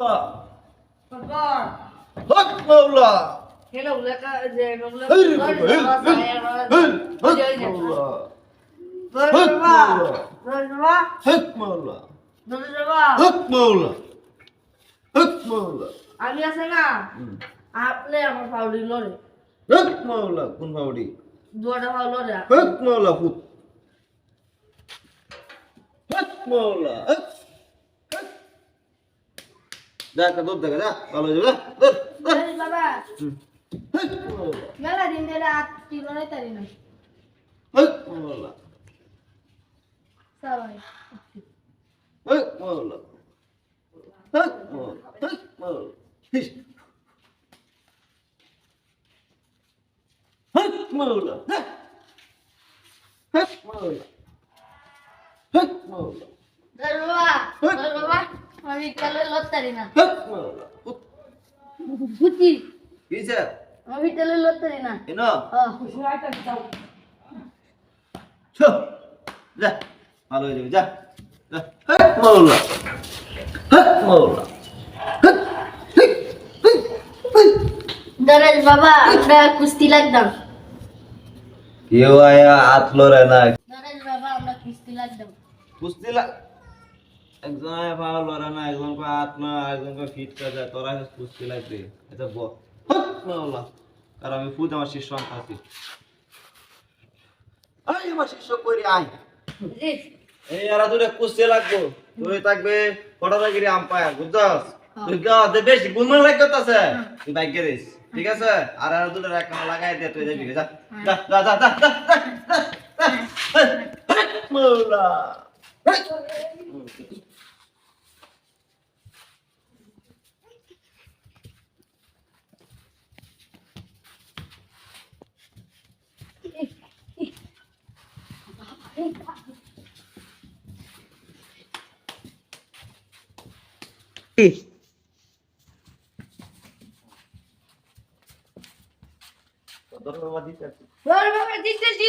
হক মাওলা। আমি আছে না আপনি আমার ফাউলি লড়ে হক মাওলা। কোন বাউডি দুয়াটা লড়ে হক মাওলা। হক মাওলা। যা একটা দুধ দেখা যা ভালো হয়ে যাবে দুধ। বাবা মেলা দিন ধরে আটটি লড়াই তারি না হক মাওলা না। হ্যাঁ। যা ভালো হয়ে যাবে যা। যা। মাওলা হক মাওলা হক হিক, হিক, হিক। দরেশ বাবা আমরা কুস্তি লাগতাম কেউ আয়া হাত লড়ে না। বাবা আমরা কুস্তি লাগতাম কুস্তি লাগ একজন আয়া পা লড়ে না একজন কো হাত না একজন কো ফিট করে যায় তোরা কুস্তি লাগবে এটা বল কারণ আমি ফুদ আমার শিষ্য আছি আয় আমার শিষ্য করি আয় এই এরা দুটো কুস্তি লাগবো তুই থাকবে ফটোগ্রাফি আম্পায়ার বুঝছস তুই দে বেশি গুলমান লাগতেছে তুই বাইক গেরিস ঠিক আছে আর এরা দুটো কামা লাগাই দে তুই যাবি যা যা যা যা যা যা যা, যা, যা। হেই, মাওলা হেই। ধন্যবাদ দিতেছি। দিতেছি দিতেছি।